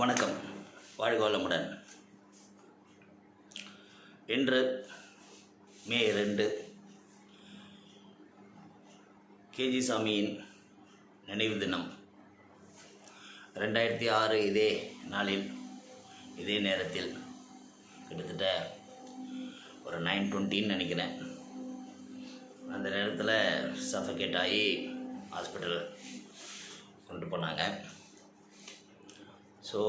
வணக்கம். வாழ்க வளமுடன். இன்று மே ரெண்டு கேஜி சாமியின் நினைவு தினம். ரெண்டாயிரத்தி ஆறு இதே நாளில் இதே நேரத்தில் கிட்டத்தட்ட ஒரு நைன் டுவெண்ட்டின்னு நினைக்கிறேன். அந்த நேரத்தில் சஃபகேட் ஆகி ஹாஸ்பிட்டல் கொண்டு போனாங்க. ஸோ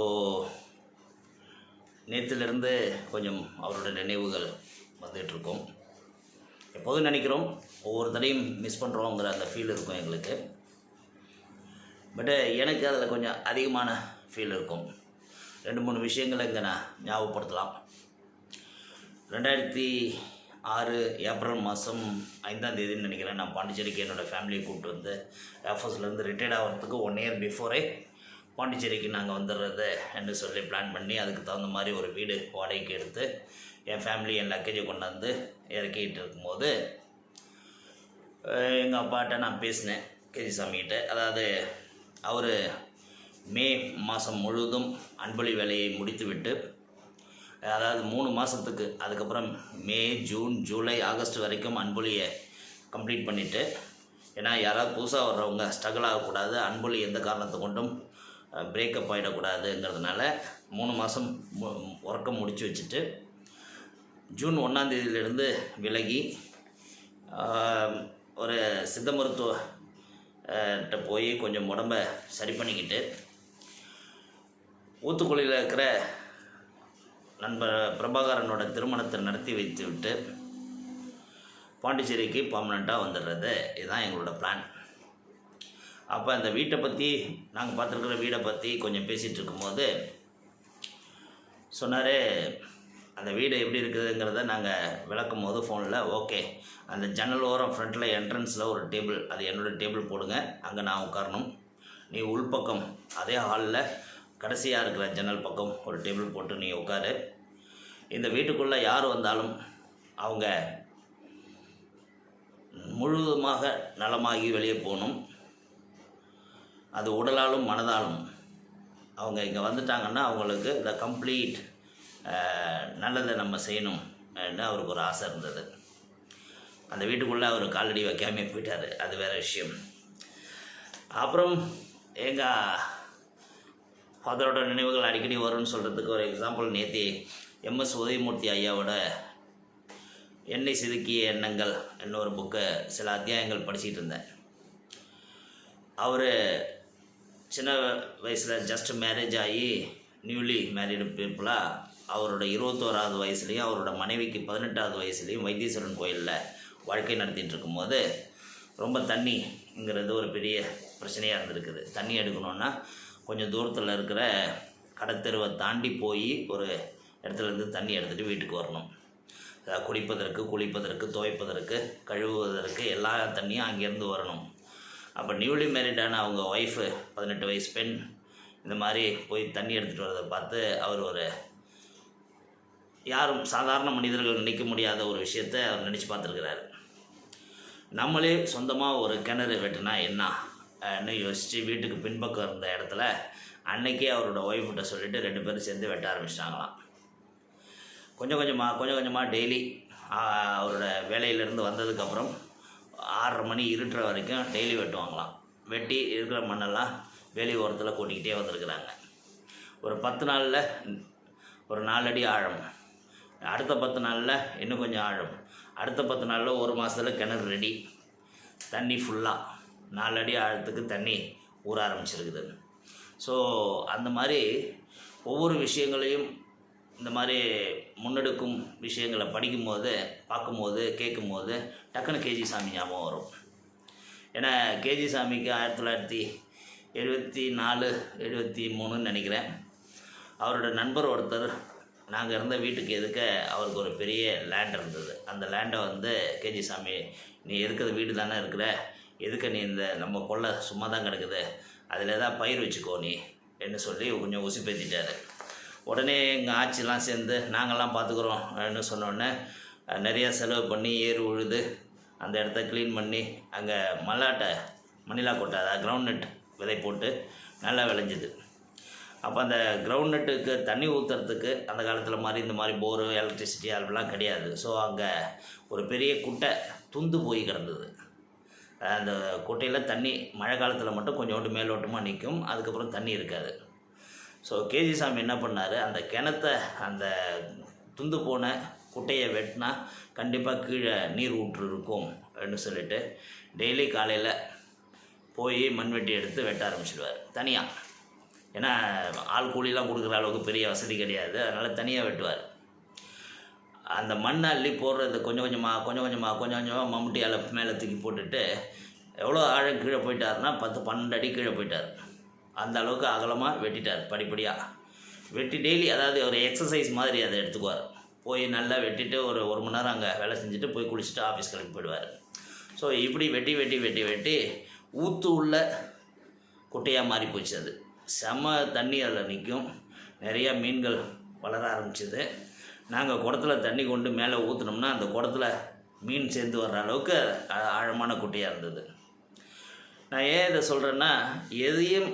நேற்றிலிருந்து கொஞ்சம் அவரோட நினைவுகள் வந்துகிட்ருக்கோம். எப்போதும் நினைக்கிறோம் ஒவ்வொரு தடையும் மிஸ் பண்ணுறோங்கிற அந்த ஃபீல் இருக்கும் எங்களுக்கு. பட்டு எனக்கு அதில் கொஞ்சம் அதிகமான ஃபீல் இருக்கும். ரெண்டு மூணு விஷயங்களை இங்கே நான் ஞாபகப்படுத்தலாம். ரெண்டாயிரத்தி ஆறு ஏப்ரல் மாதம் ஐந்தாம் தேதின்னு நினைக்கிறேன் நான் பாண்டிச்சேரிக்கு என்னோடய ஃபேமிலியை கூப்பிட்டு வந்து ஏர்ஃபோர்ஸ்லேருந்து ரிட்டையர்ட் ஆகிறதுக்கு ஒன் இயர் பிஃபோரே பாண்டிச்சேரிக்கு நாங்கள் வந்துடுறது என்று சொல்லி பிளான் பண்ணி அதுக்கு தகுந்த மாதிரி ஒரு வீடு வாடகைக்கு எடுத்து என் ஃபேமிலி என் லக்கேஜை கொண்டாந்து இறக்கிட்டு இருக்கும்போது எங்கள் அப்பாட்ட நான் பேசினேன் கேஜி சாமிகிட்ட அதாவது அவர் மே மாதம் முழுவதும் அன்பொழி வேலையை முடித்துவிட்டு அதாவது மூணு மாதத்துக்கு அதுக்கப்புறம் மே ஜூன் ஜூலை ஆகஸ்ட் வரைக்கும் அன்பொழியை கம்ப்ளீட் பண்ணிவிட்டு ஏன்னா யாராவது புதுசாக வர்றவங்க ஸ்ட்ரகிள் ஆகக்கூடாது அன்பொழி எந்த காரணத்தை கொண்டும் பிரேக்கப் ஆகிடக்கூடாதுங்கிறதுனால மூணு மாதம் ஒர்க்கை முடித்து வச்சுட்டு ஜூன் ஒன்றாந்தேதியிலேருந்து விலகி ஒரு சித்த மருத்துவ போய் கொஞ்சம் உடம்ப சரி பண்ணிக்கிட்டு ஊத்துக்குழியில் இருக்கிற நண்பர் பிரபாகரனோட திருமணத்தை நடத்தி வைத்து விட்டு பாண்டிச்சேரிக்கு பர்மனெண்ட்டாக வந்துடுறது. இதுதான் எங்களோட பிளான் அப்போ அந்த வீட்டை பற்றி நாங்கள் பார்த்துருக்குற வீடை பற்றி கொஞ்சம் பேசிகிட்டு இருக்கும்போது சொன்னார் அந்த வீடு எப்படி இருக்குதுங்கிறத நாங்கள் விளக்கும் போது ஃபோனில் ஓகே. அந்த ஜன்னல் ஓரம் ஃப்ரண்ட்டில் என்ட்ரன்ஸில் ஒரு டேபிள் அது என்னோடய டேபிள் போடுங்க. அங்கே நான் உட்காரணும். நீ உள்பக்கம் அதே ஹாலில் கடைசியாக இருக்கிற ஜன்னல் பக்கம் ஒரு டேபிள் போட்டு நீ உட்காரு. இந்த வீட்டுக்குள்ளே யார் வந்தாலும் அவங்க முழுவதுமாக நலமாகி வெளியே போகணும். அது உடலாலும் மனதாலும். அவங்க இங்கே வந்துட்டாங்கன்னா அவங்களுக்கு த கம்ப்ளீட் நல்லதை நம்ம செய்யணும் அவருக்கு ஒரு ஆசை இருந்தது. அந்த வீட்டுக்குள்ளே அவர் காலடி வைக்காமே போயிட்டார். அது வேறு விஷயம். அப்புறம் எங்கள் ஃபாதரோட நினைவுகள் அடிக்கடி வரும்னு சொல்கிறதுக்கு ஒரு எக்ஸாம்பிள் நேத்தி எம்எஸ் உதயமூர்த்தி ஐயாவோட எண்ணெய் செதுக்கிய எண்ணங்கள் இன்னொரு புக்கை சில அத்தியாயங்கள் படிச்சிட்டு இருந்தேன். அவர் சின்ன வயசில் ஜஸ்ட் மேரேஜ் ஆகி நியூலி மேரீடு பீப்புளாக அவரோட இருபத்தோராவது வயசுலேயும் அவரோட மனைவிக்கு பதினெட்டாவது வயசுலேயும் வைத்தீஸ்வரன் கோயிலில் வாழ்க்கை நடத்திட்டு இருக்கும்போது ரொம்ப தண்ணிங்கிறது ஒரு பெரிய பிரச்சனையாக இருந்திருக்குது. தண்ணி எடுக்கணுன்னா கொஞ்சம் தூரத்தில் இருக்கிற கடத்தெருவை தாண்டி போய் ஒரு இடத்துலேருந்து தண்ணி எடுத்துகிட்டு வீட்டுக்கு வரணும். குடிப்பதற்கு குளிப்பதற்கு துவைப்பதற்கு கழுவுவதற்கு எல்லா தண்ணியும் அங்கேருந்து வரணும். அப்போ நியூலி மேரிடான அவங்க ஒய்ஃபு பதினெட்டு வயசு பெண் இந்த மாதிரி போய் தண்ணி எடுத்துகிட்டு வரதை பார்த்து அவர் ஒரு யாரும் சாதாரண மனிதர்கள் நினைக்க முடியாத ஒரு விஷயத்தை அவர் நினச்சி பார்த்துருக்கிறாரு. நம்மளே சொந்தமாக ஒரு கிணறு வெட்டினா என்னன்னு யோசித்து வீட்டுக்கு பின்பக்கம் இருந்த இடத்துல அன்னைக்கே அவரோட ஒய்ஃப்கிட்ட சொல்லிவிட்டு ரெண்டு பேரும் சேர்ந்து வெட்ட ஆரம்பிச்சிட்டாங்களாம். கொஞ்சம் கொஞ்சமாக கொஞ்சம் கொஞ்சமாக டெய்லி அவரோட வேலையிலேருந்து வந்ததுக்கப்புறம் ஆறரை மணி இருட்டுற வரைக்கும் டெய்லி வெட்டுவாங்களாம் வெட்டி இருக்கிற மண்ணெல்லாம் வெளி ஓரத்தில் கூட்டிக்கிட்டே வந்திருக்கிறாங்க. ஒரு பத்து நாளில் ஒரு நாலடி ஆழம். அடுத்த பத்து நாளில் இன்னும் கொஞ்சம் ஆழம். அடுத்த பத்து நாளில் ஒரு மாதத்தில் கிணறு ரெடி. தண்ணி ஃபுல்லாக நாலடி ஆழத்துக்கு தண்ணி ஊற ஆரம்பிச்சிருக்குது. ஸோ அந்த மாதிரி ஒவ்வொரு விஷயங்களையும் இந்த மாதிரி முன்னெடுக்கும் விஷயங்களை படிக்கும்போது பார்க்கும்போது கேட்கும்போது டக்குன்னு கேஜி சாமி ஞாபகம் வரும். ஏன்னா கேஜி சாமிக்கு ஆயிரத்தி தொள்ளாயிரத்தி எழுபத்தி நாலு எழுபத்தி மூணுன்னு நினைக்கிறேன். அவரோட நண்பர் ஒருத்தர் நாங்கள் இருந்த வீட்டுக்கு எதுக்க அவருக்கு ஒரு பெரிய லேண்ட் இருந்தது. அந்த லேண்டை வந்து கேஜி சாமி நீ இருக்கிற வீடு தானே இருக்கிற? எதுக்கு நீ இந்த நம்ம கொள்ளை சும்மா தான் கிடக்குது? அதில் ஏதாவது பயிர் வச்சுக்கோ நீ என்று சொல்லி கொஞ்சம் உசுப்பேத்திட்டாரு. உடனே எங்கள் ஆட்சிலாம் சேர்ந்து நாங்கள்லாம் பார்த்துக்குறோம்னு சொன்னோடனே நிறையா செலவு பண்ணி ஏர் உழுது அந்த இடத்த க்ளீன் பண்ணி அங்கே மல்லாட்டை மணிலா கொட்டை அதாவது கிரவுண்ட் நட் விதை போட்டு நல்லா விளைஞ்சிது. அப்போ அந்த கிரவுண்ட் நட்டுக்கு தண்ணி ஊற்றுறதுக்கு அந்த காலத்தில் மாதிரி இந்த மாதிரி போரு எலக்ட்ரிசிட்டி அதெல்லாம் கிடையாது. ஸோ அங்கே ஒரு பெரிய குட்டை துந்து போய் கிடந்தது. அந்த குட்டையில் தண்ணி மழை காலத்தில் மட்டும் கொஞ்சோண்டு மேலோட்டமாக நிற்கும் அதுக்கப்புறம் தண்ணி இருக்காது. ஸோ கேஜி சாமி என்ன பண்ணார்? அந்த கிணத்த அந்த துந்து போன குட்டையை வெட்டினா கண்டிப்பாக கீழே நீர் ஊற்று இருக்கும் அப்படின்னு சொல்லிட்டு டெய்லி காலையில் போய் மண்வெட்டி எடுத்து வெட்ட ஆரம்பிச்சிடுவார். தனியாக ஏன்னா ஆள் கூலிலாம் கொடுக்குற அளவுக்கு பெரிய வசதி கிடையாது. அதனால் தனியாக வெட்டுவார். அந்த மண்ணை அள்ளி போடுறது கொஞ்சம் கொஞ்சமாக கொஞ்சம் கொஞ்சமாக கொஞ்சம் கொஞ்சமாக மம்முட்டியால் மேலே தூக்கி போட்டுட்டு எவ்வளோ ஆழம் கீழே போயிட்டாருன்னா பத்து பன்னெண்டு அடி கீழே போயிட்டார். அந்த அளவுக்கு அகலமாக வெட்டிட்டார் படிப்படியாக வெட்டி டெய்லி அதாவது ஒரு எக்ஸசைஸ் மாதிரி அதை எடுத்துக்குவார். போய் நல்லா வெட்டிட்டு ஒரு ஒரு மணி நேரம் அங்கே வேலை செஞ்சுட்டு போய் குளிச்சுட்டு ஆஃபீஸ் கிளம்பி போயிடுவார். ஸோ இப்படி வெட்டி வெட்டி வெட்டி வெட்டி ஊற்று உள்ள குட்டையாக மாறி போச்சு அது. செம தண்ணி அதில் நிற்கும் நிறையா மீன்கள் வளர ஆரம்பிச்சது. நாங்கள் குடத்தில் தண்ணி கொண்டு மேலே ஊற்றுனோம்னா அந்த குடத்தில் மீன் சேர்ந்து வர்ற அளவுக்கு ஆழமான குட்டையாக இருந்தது. நான் ஏன் இதை சொல்கிறேன்னா எதையும்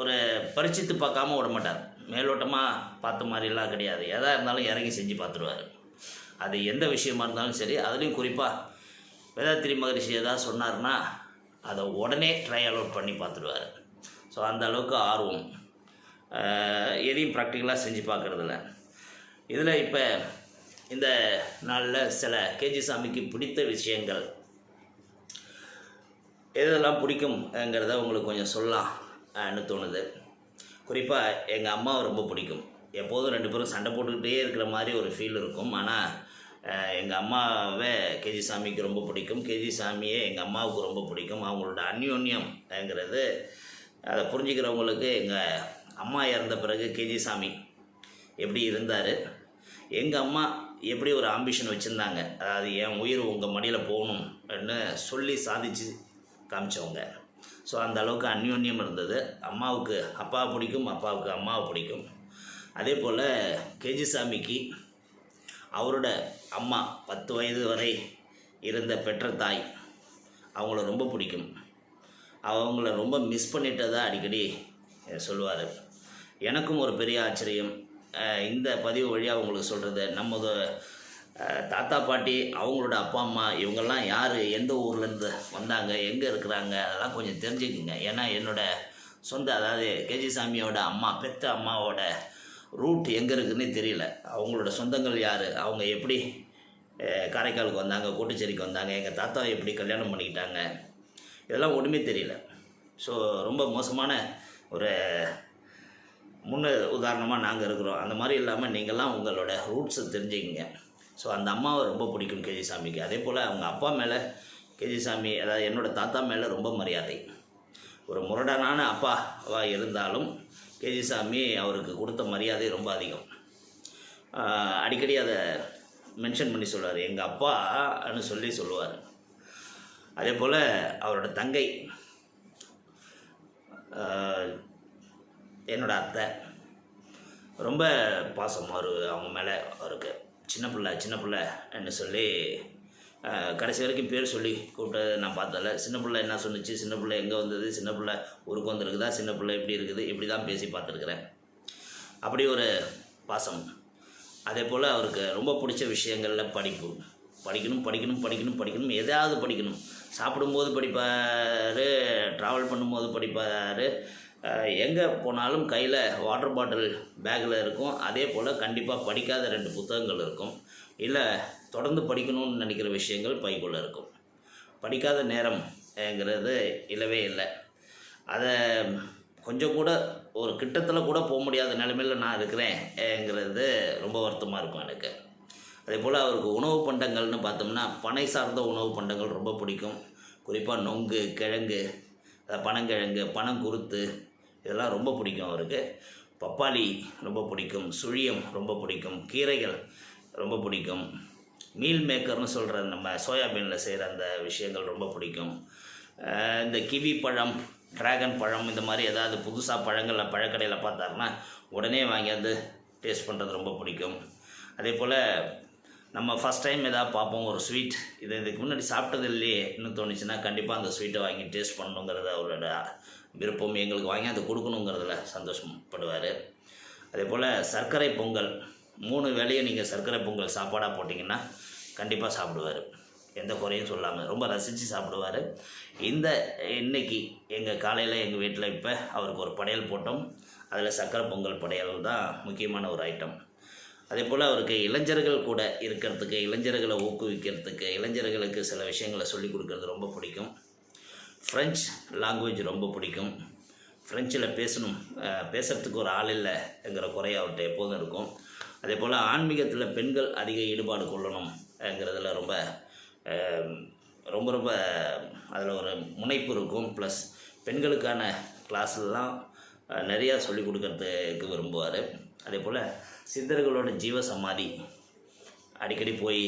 ஒரு பரிச்சித்து பார்க்காம விட மாட்டார் மேலோட்டமாக பார்த்த மாதிரிலாம் கிடையாது. எதாக இருந்தாலும் இறங்கி செஞ்சு பார்த்துருவார். அது எந்த விஷயமா இருந்தாலும் சரி அதுலேயும் குறிப்பாக வேதாத்திரி மகரிஷி எதாவது சொன்னார்னா அதை உடனே ட்ரையல் அவுட் பண்ணி பார்த்துடுவார் ஸோ அந்த அளவுக்கு ஆர்வம். எதையும் ப்ராக்டிக்கலாக செஞ்சு பார்க்குறதில்ல. இதில் இப்போ இந்த நாளில் சில கேஜி சாமிக்கு பிடித்த விஷயங்கள் எதெல்லாம் பிடிக்கும்ங்கிறத உங்களுக்கு கொஞ்சம் சொல்லலாம். தோணுது. குறிப்பாக எங்கள் அம்மாவை ரொம்ப பிடிக்கும். எப்போதும் ரெண்டு பேரும் சண்டை போட்டுக்கிட்டே இருக்கிற மாதிரி ஒரு ஃபீல் இருக்கும். ஆனால் எங்கள் அம்மாவை கேஜி சாமிக்கு ரொம்ப பிடிக்கும். கேஜி சாமியே எங்கள் அம்மாவுக்கு ரொம்ப பிடிக்கும். அவங்களோட அந்யோன்யம்ங்கிறது அதை புரிஞ்சுக்கிறவங்களுக்கு எங்கள் அம்மா இறந்த பிறகு கேஜி சாமி எப்படி இருந்தார் எங்கள் அம்மா எப்படி ஒரு ஆம்பிஷன் வச்சுருந்தாங்க அதாவது என் உயிர் உங்கள் மடியில் போகணும்னு சொல்லி சாதிச்சு காமிச்சவங்க. ஸோ அந்த அளவுக்கு அந்யோன்யம் இருந்தது. அம்மாவுக்கு அப்பா பிடிக்கும் அப்பாவுக்கு அம்மாவை பிடிக்கும். அதே போல் கேஜி சாமிக்கு அவரோட அம்மா பத்து வயது வரை இருந்த பெற்ற தாய் அவங்கள ரொம்ப பிடிக்கும். அவங்கள ரொம்ப மிஸ் பண்ணிட்டதாக அடிக்கடி சொல்லுவார். எனக்கும் ஒரு பெரிய ஆச்சரியம். இந்த பதிவு வழியாக உங்களுக்கு சொல்கிறது நம்ம தாத்தா பாட்டி அவங்களோட அப்பா அம்மா இவங்கெல்லாம் யார்? எந்த ஊர்லேருந்து வந்தாங்க? எங்கே இருக்கிறாங்க? அதெல்லாம் கொஞ்சம் தெரிஞ்சுக்குங்க. ஏன்னா என்னோடய சொந்த அதாவது கேஜி சாமியோட அம்மா பெத்த அம்மாவோட ரூட் எங்கே இருக்குன்னே தெரியல. அவங்களோட சொந்தங்கள் யார்? அவங்க எப்படி காரைக்காலுக்கு வந்தாங்க? கோட்டுச்சேரிக்கு வந்தாங்க? எங்கள் தாத்தா எப்படி கல்யாணம் பண்ணிக்கிட்டாங்க? இதெல்லாம் ஒன்றுமே தெரியல. ஸோ ரொம்ப மோசமான ஒரு முன்னு உதாரணமாக நாங்கள் இருக்கிறோம். அந்த மாதிரி இல்லாமல் நீங்கள்லாம் உங்களோட ரூட்ஸை தெரிஞ்சுக்கிங்க. ஸோ அந்த அம்மாவை ரொம்ப பிடிக்கும் கேஜி சாமிக்கு அதே போல் அவங்க அப்பா மேலே கேஜி சாமி அதாவது என்னோடய தாத்தா மேலே ரொம்ப மரியாதை. ஒரு முரடனான அப்பாவாக இருந்தாலும் கேஜி சாமி அவருக்கு கொடுத்த மரியாதை ரொம்ப அதிகம். அடிக்கடி அதை மென்ஷன் பண்ணி சொல்லுவார். எங்கள் அப்பான்னு சொல்லி சொல்லுவார். அதே போல் அவரோட தங்கை என்னோடய என்னோட அத்தை ரொம்ப பாசம் அவர் அவங்க மேலே அவருக்கு. சின்ன பிள்ளை சின்ன பிள்ளைன்னு சொல்லி கடைசி வரைக்கும் பேர் சொல்லி கூப்பிட்டதை நான் பார்த்ததில்ல. சின்ன பிள்ளை என்ன சொன்னுச்சு? சின்ன பிள்ளை எங்கே வந்தது? சின்ன பிள்ளை ஊருக்கு வந்திருக்குதா? சின்ன பிள்ளை எப்படி இருக்குது? இப்படி தான் பேசி பார்த்துருக்குறேன். அப்படி ஒரு பாசம். அதே போல் அவருக்கு ரொம்ப பிடிச்ச விஷயங்களில் படிப்பு. படிக்கணும் படிக்கணும் படிக்கணும் படிக்கணும். எதாவது படிக்கணும். சாப்பிடும்போது படிப்பார் ட்ராவல் பண்ணும்போது படிப்பார். எங்கே போனாலும் கையில் வாட்டர் பாட்டில் பேக்கில் இருக்கும். அதே போல் கண்டிப்பாக படிக்காத ரெண்டு புத்தகங்கள் இருக்கும். இல்லை தொடர்ந்து படிக்கணும்னு நினைக்கிற விஷயங்கள் பைக்குள்ளே இருக்கும். படிக்காத நேரம்ங்கிறது இல்லவே இல்லை. அதை கொஞ்சம் கூட ஒரு கிட்டத்தில் கூட போக முடியாத நிலைமையில் நான் இருக்கிறேன்ங்கிறது ரொம்ப வருத்தமாக இருக்கும் எனக்கு. அதே போல் அவருக்கு உணவு பண்டங்கள்னு பார்த்தோம்னா பனை சார்ந்த உணவு பண்டங்கள் ரொம்ப பிடிக்கும். குறிப்பாக நொங்கு கிழங்கு பனங்கிழங்கு பனங்குருத்து இதெல்லாம் ரொம்ப பிடிக்கும் அவருக்கு. பப்பாளி ரொம்ப பிடிக்கும். சுழியம் ரொம்ப பிடிக்கும். கீரைகள் ரொம்ப பிடிக்கும். மீல் மேக்கர்னு சொல்கிற நம்ம சோயாபீனில் செய்கிற அந்த விஷயங்கள் ரொம்ப பிடிக்கும். இந்த கிவி பழம் டிராகன் பழம் இந்த மாதிரி ஏதாவது புதுசாக பழங்களில் பழக்கடையில் பார்த்தாருன்னா உடனே வாங்கியாந்து டேஸ்ட் பண்ணுறது ரொம்ப பிடிக்கும். அதே போல் நம்ம ஃபஸ்ட் டைம் எதாவது பார்ப்போம் ஒரு ஸ்வீட் இது இதுக்கு முன்னாடி சாப்பிட்டது இல்லையே இன்னும் தோணுச்சுன்னா கண்டிப்பாக அந்த ஸ்வீட்டை வாங்கி டேஸ்ட் பண்ணணுங்கிறது அவரோட விருப்பம் எங்களுக்கு வாங்கி அதை கொடுக்கணுங்கிறதுல சந்தோஷப்படுவார். அதே போல் சர்க்கரை பொங்கல் மூணு வேளையும் நீங்கள் சர்க்கரை பொங்கல் சாப்பாடாக போட்டிங்கன்னா கண்டிப்பாக சாப்பிடுவார். எந்த குறையும் சொல்லாமல் ரொம்ப ரசித்து சாப்பிடுவார். இந்த இன்னைக்கு எங்கள் காலையில் எங்கள் வீட்டில் இப்போ அவருக்கு ஒரு படையல் போட்டோம். அதில் சர்க்கரை பொங்கல் படையல் தான் முக்கியமான ஒரு ஐட்டம் அதே போல் அவருக்கு இளைஞர்கள் கூட இருக்கிறதுக்கு இளைஞர்களை ஊக்குவிக்கிறதுக்கு இளைஞர்களுக்கு சில விஷயங்களை சொல்லிக் கொடுக்கறது ரொம்ப பிடிக்கும். ஃப்ரெஞ்ச் லாங்குவேஜ் ரொம்ப பிடிக்கும். ஃப்ரெஞ்சில் பேசணும் பேசுகிறதுக்கு பேசுறதுக்கு ஒரு ஆள் இல்லைங்கிற குறை அவர்கிட்ட எப்போதும் இருக்கும். அதே போல் ஆன்மீகத்தில் பெண்கள் அதிக ஈடுபாடு கொள்ளணும்ங்கிறதுல ரொம்ப ரொம்ப ரொம்ப அதில் ஒரு முனைப்பு இருக்கும். ப்ளஸ் பெண்களுக்கான கிளாஸ்லாம் நிறையா சொல்லிக் கொடுக்கறதுக்கு விரும்புவார். அதே போல் சித்தர்களோட ஜீவ சமாதி அடிக்கடி போய்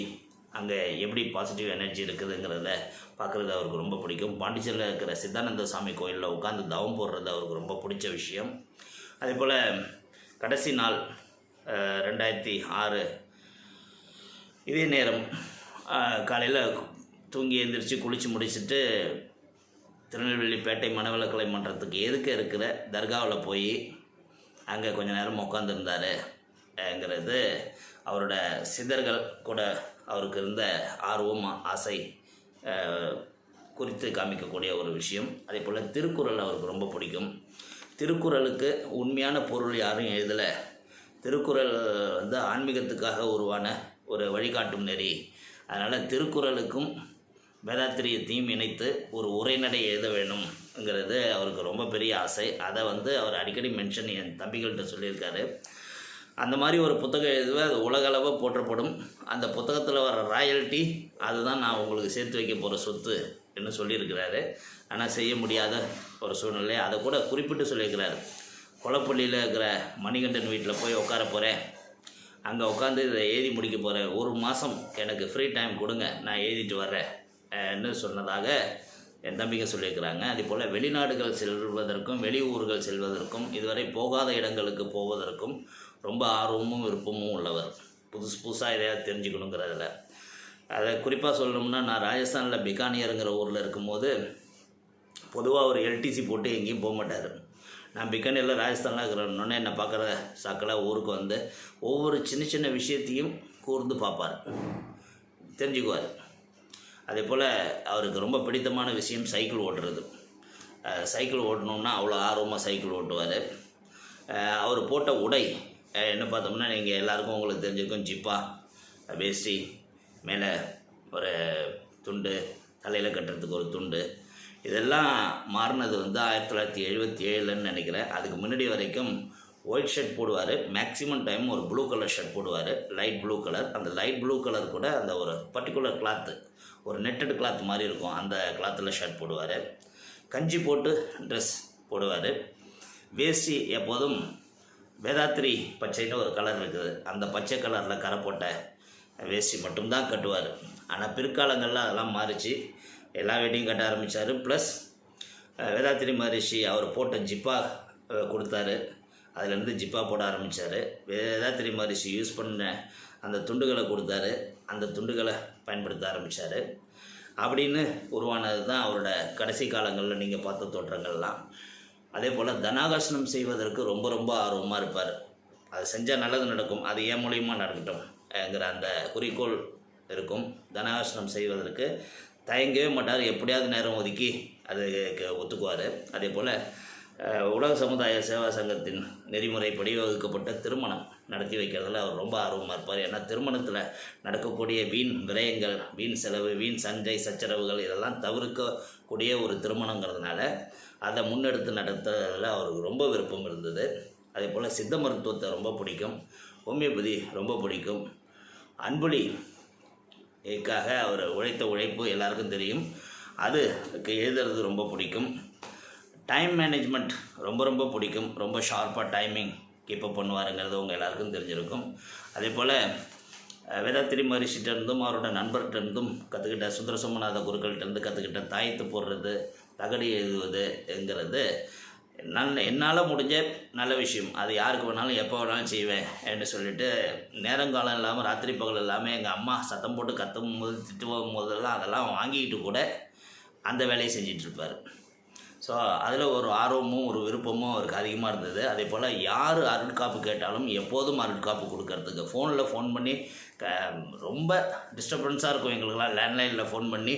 அங்கே எப்படி பாசிட்டிவ் எனர்ஜி இருக்குதுங்கிறத பார்க்குறது அவருக்கு ரொம்ப பிடிக்கும். பாண்டிச்சேரியில் இருக்கிற சித்தானந்த சாமி கோயிலில் உட்காந்து தவம் போடுறது அவருக்கு ரொம்ப பிடிச்ச விஷயம். அதே போல் கடைசி நாள் ரெண்டாயிரத்தி ஆறு இதே நேரம் காலையில் தூங்கி எழுந்திரிச்சு குளித்து முடிச்சுட்டு திருநெல்வேலி பேட்டை மனவளக்கலை மன்றத்துக்கு எதுக்க இருக்கிற தர்காவில் போய் அங்கே கொஞ்ச நேரம் உட்காந்துருந்தாருங்கிறது அவரோட சிதர்கள் கூட அவருக்கு இருந்த ஆர்வம் ஆசை குறித்து காமிக்கக்கூடிய ஒரு விஷயம். அதே போல் திருக்குறள் அவருக்கு ரொம்ப பிடிக்கும். திருக்குறளுக்கு உண்மையான பொருள் யாரும் எழுதலை. திருக்குறள் வந்து ஆன்மீகத்துக்காக உருவான ஒரு வழிகாட்டும் நெறி. அதனால் திருக்குறளுக்கும் வேதாத்திரியத்தையும் இணைத்து ஒரு உரைநடை எழுத வேணும்ங்கிறது அவருக்கு ரொம்ப பெரிய ஆசை. அதை வந்து அவர் அடிக்கடி மென்ஷன் என் தம்பிகள்கிட்ட சொல்லியிருக்காரு. அந்த மாதிரி ஒரு புத்தகம் எழுதுவே அது உலகளவாக போற்றப்படும். அந்த புத்தகத்தில் வர ராயல்ட்டி அதுதான் நான் உங்களுக்கு சேர்த்து வைக்க போகிற சொத்து என்று சொல்லியிருக்கிறாரு. ஆனால் செய்ய முடியாத ஒரு சூழ்நிலை. அதை கூட குறிப்பிட்டு சொல்லியிருக்கிறாரு. கொலப்பள்ளியில் இருக்கிற மணிகண்டன் வீட்டில் போய் உட்கார போகிறேன் அங்கே உட்காந்து இதை எழுதி முடிக்க போகிறேன் ஒரு மாதம் எனக்கு ஃப்ரீ டைம் கொடுங்க. நான் எழுதிட்டு வர்றேன். சொன்னதாக என் தம்பிங்க சொல்லியிருக்கிறாங்க. அதே போல் வெளிநாடுகள் செல்வதற்கும் வெளியூர்கள் செல்வதற்கும் இதுவரை போகாத இடங்களுக்கு போவதற்கும் ரொம்ப ஆர்வமும் விருப்பமும் உள்ளவர். புதுசு புதுசாக எதையாவது தெரிஞ்சுக்கணுங்கிறதுல. அதை குறிப்பாக சொல்லணும்னா நான் ராஜஸ்தானில் பிகானியருங்கிற ஊரில் இருக்கும்போது பொதுவாக ஒரு எல்டிசி போட்டு எங்கேயும் போக மாட்டார். நான் பிகானியரில் ராஜஸ்தானில் இருக்கிறோன்னே என்னை பார்க்குற சாக்கில் ஊருக்கு வந்து ஒவ்வொரு சின்ன சின்ன விஷயத்தையும் கூர்ந்து பார்ப்பார். தெரிஞ்சுக்குவார். அதே போல் அவருக்கு ரொம்ப பிடித்தமான விஷயம் சைக்கிள் ஓட்டுறது. சைக்கிள் ஓட்டணுன்னா அவ்வளோ ஆர்வமாக சைக்கிள் ஓட்டுவார். அவர் போட்ட உடை என்ன பார்த்தோம்னா நீங்கள் எல்லாருக்கும் உங்களுக்கு தெரிஞ்சிருக்கும் ஜிப்பா. வேஷ்டி மேலே ஒரு துண்டு தலையில் கட்டுறதுக்கு ஒரு துண்டு. இதெல்லாம் மாறினது வந்து ஆயிரத்தி தொள்ளாயிரத்தி எழுபத்தி ஏழுன்னு நினைக்கிறேன். அதுக்கு முன்னாடி வரைக்கும் ஒயிட் ஷர்ட் போடுவார். மேக்ஸிமம் டைம் ஒரு ப்ளூ கலர் ஷர்ட் போடுவார். Light blue colour. அந்த லைட் ப்ளூ கலர் கூட அந்த ஒரு பர்டிகுலர் கிளாத்து ஒரு நெட்டட் கிளாத் மாதிரி இருக்கும். அந்த கிளாத்தில் ஷர்ட் போடுவார். கஞ்சி போட்டு ட்ரெஸ் போடுவார். வேஷ்டி எப்போதும் வேதாத்திரி பச்சைன்னு ஒரு கலர் இருக்குது. அந்த பச்சை கலரில் கரை போட்ட வேஷ்டி மட்டும்தான் கட்டுவார். ஆனால் பிற்காலங்களில் அதெல்லாம் மாறிச்சு. எல்லா வேட்டியும் கட்ட ஆரம்பித்தார் ப்ளஸ் வேதாத்திரி மகரிஷி அவர் போட்ட ஜிப்பா கொடுத்தாரு. அதுலேருந்து ஜிப்பா போட ஆரம்பித்தார் வேதாத்திரி மகரிஷி யூஸ் பண்ண அந்த துண்டுகளை கொடுத்தாரு. அந்த துண்டுகளை பயன்படுத்த ஆரம்பித்தார் அப்படின்னு உருவானது தான் அவரோட கடைசி காலங்களில் நீங்கள் பார்த்த தோற்றங்கள்லாம். அதே போல் தனாகாசனம் செய்வதற்கு ரொம்ப ரொம்ப ஆர்வமாக இருப்பார். அது செஞ்சால் நல்லது நடக்கும். அது ஏன் மூலியமாக நடக்கட்டும்ங்கிற அந்த குறிக்கோள் இருக்கும். தனாகாசனம் செய்வதற்கு தயங்கவே மாட்டார். எப்படியாவது நேரம் ஒதுக்கி அதுக்கு ஒத்துக்குவார். அதே போல் உலக சமுதாய சேவா சங்கத்தின் நெறிமுறைப்படி வகுக்கப்பட்ட திருமணம் நடத்தி வைக்கிறதுல அவர் ரொம்ப ஆர்வமாக இருப்பார். ஏன்னா திருமணத்தில் நடக்கக்கூடிய வீண் விரயங்கள் வீண் செலவு வீண் சண்டை சச்சரவுகள் இதெல்லாம் தவிர்க்கக்கூடிய ஒரு திருமணங்கிறதுனால அதை முன்னெடுத்து நடத்துறதுல அவருக்கு ரொம்ப விருப்பம் இருந்தது. அதே போல் சித்த மருத்துவத்தை ரொம்ப பிடிக்கும் ஹோமியோபதி ரொம்ப பிடிக்கும். அன்புலி அவர் உழைத்த உழைப்பு எல்லாருக்கும் தெரியும். அதுக்கு எழுதுறது ரொம்ப பிடிக்கும். டைம் மேனேஜ்மெண்ட் ரொம்ப ரொம்ப பிடிக்கும். ரொம்ப ஷார்ப்பாக டைமிங் கீப்பப் பண்ணுவாருங்கிறது உங்கள் எல்லாருக்கும் தெரிஞ்சிருக்கும். அதே போல் வேதாத்திரி மகரிஷிட்ட இருந்தும் அவரோட நண்பர்கிட்டேருந்தும் கற்றுக்கிட்ட சுந்தர சோமநாத குருக்கள்கிட்ட கற்றுக்கிட்ட தாயத்து போடுறது தகடு எழுதுவதுங்கிறது நல்ல என்னால் முடிஞ்ச நல்ல விஷயம். அது யாருக்கு வேணாலும் எப்போ வேணாலும் செய்வேன் என்று சொல்லிட்டு நேரங்காலம் இல்லாமல் ராத்திரி பகல் இல்லாமல் எங்கள் அம்மா சத்தம் போட்டு கத்தும் போது திட்டுவோம் போதெல்லாம் அதெல்லாம் வாங்கிக்கிட்டு கூட அந்த வேலையை செஞ்சிட்ருப்பார் ஸோ அதில் ஒரு ஆர்வமும் ஒரு விருப்பமும் அவருக்கு அதிகமாக இருந்தது. அதே போல் யார் அருட்காப்பு கேட்டாலும் எப்போதும் அருட்காப்பு கொடுக்கறதுக்கு ஃபோனில் ஃபோன் பண்ணி க ரொம்ப டிஸ்டர்பன்ஸாக இருக்கும் எங்களுக்கெல்லாம். லேண்ட்லைனில் ஃபோன் பண்ணி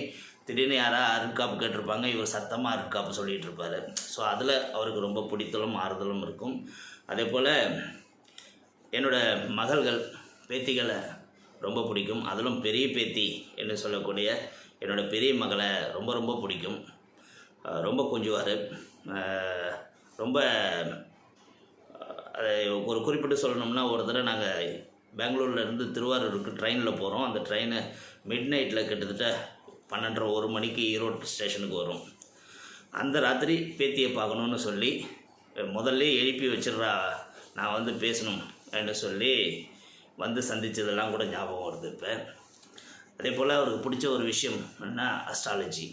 திடீர்னு யாராவது அருட்காப்பு கேட்டிருப்பாங்க இவர் சத்தமாக அருட்காப்பு சொல்லிகிட்டு இருப்பார். ஸோ அதில் அவருக்கு ரொம்ப பிடித்தலும் ஆறுதலும் இருக்கும். அதே போல் என்னோடய மகள்கள் பேத்திகளை ரொம்ப பிடிக்கும். அதிலும் பெரிய பேத்தி என்று சொல்லக்கூடிய என்னோட பெரிய மகளை ரொம்ப ரொம்ப பிடிக்கும். ரொம்ப கொஞ்சுவார். ரொம்ப அதை ஒரு குறிப்பிட்டு சொல்லணும்னா ஒரு தடவை நாங்கள் பெங்களூர்லேருந்து திருவாரூருக்கு ட்ரெயினில் போகிறோம் அந்த ட்ரெயினு மிட் நைட்டில் கிட்டத்தட்ட பன்னெண்டரை ஒரு மணிக்கு ஈரோடு ஸ்டேஷனுக்கு வரும். அந்த ராத்திரி பேத்தியை பார்க்கணுன்னு சொல்லி முதல்ல எழுப்பி வச்சிடுறா நான் வந்து பேசணும் என்று சொல்லி வந்து சந்தித்ததெல்லாம் கூட ஞாபகம் வருது இப்போ. அதே போல் அவருக்கு பிடிச்ச ஒரு விஷயம் என்ன அஸ்ட்ராலஜி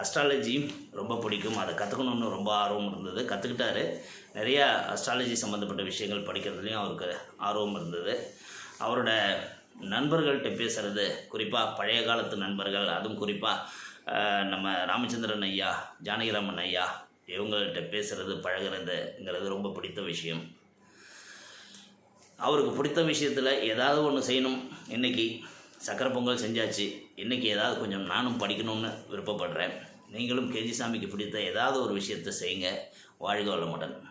அஸ்ட்ராலஜியும் ரொம்ப பிடிக்கும். அதை கற்றுக்கணுன்னு ரொம்ப ஆர்வம் இருந்தது. கற்றுக்கிட்டாரு நிறையா அஸ்ட்ராலஜி சம்மந்தப்பட்ட விஷயங்கள் படிக்கிறதுலையும் அவருக்கு ஆர்வம் இருந்தது. அவரோட நண்பர்கள்ட்ட பேசுகிறது குறிப்பாக பழைய காலத்து நண்பர்கள் அதுவும் குறிப்பாக நம்ம ராமச்சந்திரன் ஐயா ஜானகிராமன் ஐயா இவங்கள்ட்ட பேசுகிறது பழகிறதுங்கிறது ரொம்ப பிடித்த விஷயம். அவருக்கு பிடித்த விஷயத்தில் ஏதாவது ஒன்று செய்யணும். இன்றைக்கி சக்கரை பொங்கல் செஞ்சாச்சு. இன்றைக்கி ஏதாவது கொஞ்சம் நானும் படிக்கணும்னு விருப்பப்படுறேன். நீங்களும் கேஜி சாமிக்கு பிடித்த ஏதாவது ஒரு விஷயத்தை செய்யுங்க. வாழ்க வளமுடன்.